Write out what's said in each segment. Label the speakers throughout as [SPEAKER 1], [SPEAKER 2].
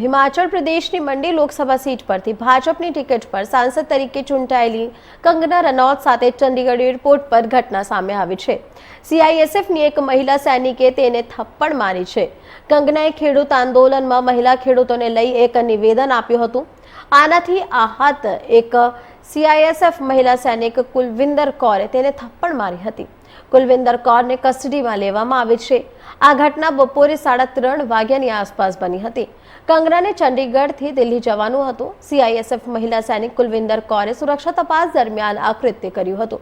[SPEAKER 1] હિમાચલ પ્રદેશની મંડી લોકસભા સીટ પરથી ભાજપની ટિકિટ પર સાંસદ તરીકે ચૂંટાયેલી કંગના રનૌત સાથે ચંદીગઢ એરપોર્ટ પર ઘટના સામે આવી છે. સીઆઈએસએફની એક મહિલા સૈનિકે તેને થપ્પડ મારી છે. કંગનાએ ખેડૂત આંદોલનમાં મહિલા ખેડૂતોને લઈ એક નિવેદન આપ્યું હતું. આનાથી આહત એક સીઆઈએસએફ મહિલા સૈનિક કુલવિંદર કૌરે તેને થપ્પડ મારી હતી. કુલવિંદર કૌરને કસ્ટડીમાં લેવામાં આવી છે. આ ઘટના બપોરે સાડા ત્રણ વાગ્યાની આસપાસ બની હતી. કંગનાને ચંડીગઢથી દિલ્હી જવાનું હતું. સીઆઈએસએફ મહિલા સૈનિક કુલવિંદર કૌરે સુરક્ષા તપાસ દરમિયાન આ કૃત્ય કર્યું હતું.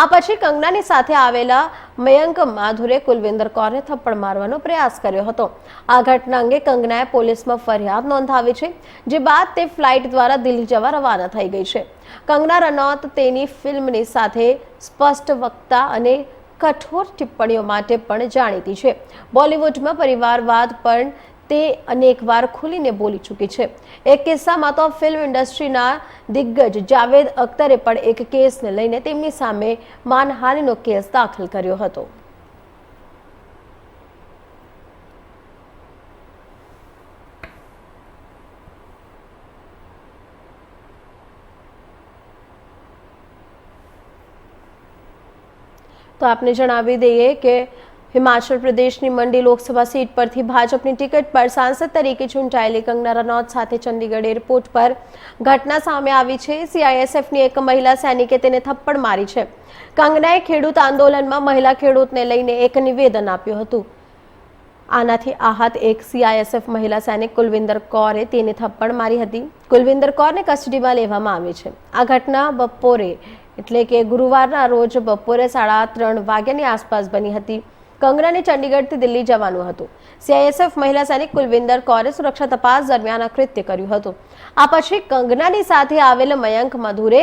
[SPEAKER 1] આ પછી કંગનાની સાથે આવેલા મયંક માધુરે કુલવિંદર કૌરને થપ્પડ મારવાનો પ્રયાસ કર્યો હતો. આ ઘટના અંગે કંગનાએ પોલીસમાં ફરિયાદ નોંધાવી છે, જે બાદ તે ફ્લાઇટ દ્વારા દિલ્હી જવા રવાના થઈ ગઈ છે. કંગના રનૌત તેની ફિલ્મની સાથે સ્પષ્ટ વક્તા અને કઠોર ટિપ્પણીઓ માટે પણ જાણીતી છે. બોલિવૂડમાં પરિવારવાદ પણ તે અનેકવાર ખુલીને બોલી ચૂકી છે. એક કિસ્સામાં તો ફિલ્મ ઇન્ડસ્ટ્રીના દિગ્ગજ જાવેદ અખ્તરે પણ એક કેસને લઈને તેમની સામે માનહાનિનો કેસ દાખલ કર્યો હતો. તો આપને જણાવી દઈએ કે હિમાચલ પ્રદેશની મંડી લોકસભા સીટ પરથી ભાજપની ટિકિટ પર સાંસદ તરીકે ચૂંટાયેલી કંગના રનૌત સાથે ચંદીગઢ એરપોર્ટ પર ઘટના સામે આવી છે. સીઆઈએસએફની એક મહિલા સૈનિકે તેને થપ્પડ મારી છે. કંગનાએ ખેડૂત આંદોલનમાં મહિલા ખેડૂતને લઈને એક નિવેદન આપ્યું હતું. આનાથી આહત એક સીઆઈએસએફ મહિલા સૈનિક કુલવિંદર કૌરે તેને થપ્પડ મારી હતી. કુલવિંદર કૌરને કસ્ટડીમાં લેવામાં આવી છે. આ ઘટના બપોરે એટલે કે ગુરુવારના રોજ બપોરે સાડા ત્રણ વાગ્યાની આસપાસ બની હતી. કંગનાને ચંડીગઢથી દિલ્હી જવાનું હતું. સીઆઈએસએફ મહિલા સૈનિક કુલવિંદર કૌરે સુરક્ષા તપાસ દરમિયાન કૃત્ય કર્યું હતું. આ પછી કંગનાની સાથે આવેલ મયંક મધુરે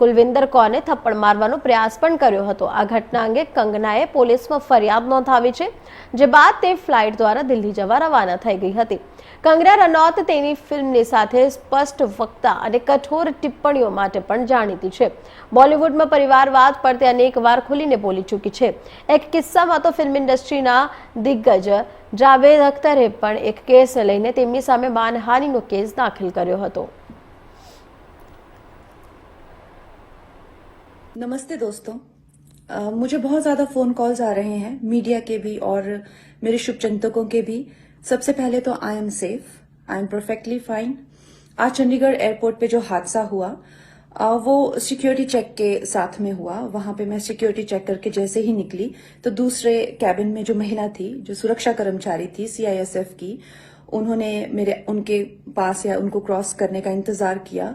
[SPEAKER 1] કુલવિંદર કૌરને થપ્પડ મારવાનો પ્રયાસ પણ કર્યો હતો. આ ઘટના અંગે કંગનાએ પોલીસમાં ફરિયાદ નોંધાવી છે, જે બાદ તે ફ્લાઇટ દ્વારા દિલ્હી જવા રવાના થઈ ગઈ હતી. કંગના રનૌત તેની ફિલ્મની સાથે સ્પષ્ટ વક્તા અને કઠોર ટિપ્પણીઓ માટે પણ જાણીતી છે. બોલિવૂડમાં પરિવારવાદ પર તે અનેકવાર ખુલીને બોલી ચૂકી છે. એક કિસ્સામાં તો ફિલ્મ ઇન્ડસ્ટ્રીના દિગ્ગજ જાવેદ અખ્તરે પણ એક કેસ લઈને તેમની સામે માનહાનિનો કેસ દાખલ કર્યો હતો.
[SPEAKER 2] नमस्ते दोस्तों। अ, मुझे बहुत ज़्यादा फ़ोन कॉल्स आ रहे हैं मीडिया के भी और मेरे शुभचिंतकों के भी। सबसे पहले तो I am safe I am perfectly fine आज चंडीगढ़ एयरपोर्ट पे जो हादसा हुआ अ, वो सिक्योरिटी चेक के साथ में हुआ। वहाँ पे मैं सिक्योरिटी चेक करके जैसे ही निकली तो दूसरे कैबिन में जो महिला थी जो सुरक्षा कर्मचारी थी सीआईएसएफ की उन्होंने मेरे उनके पास या उनको क्रॉस करने का इंतज़ार किया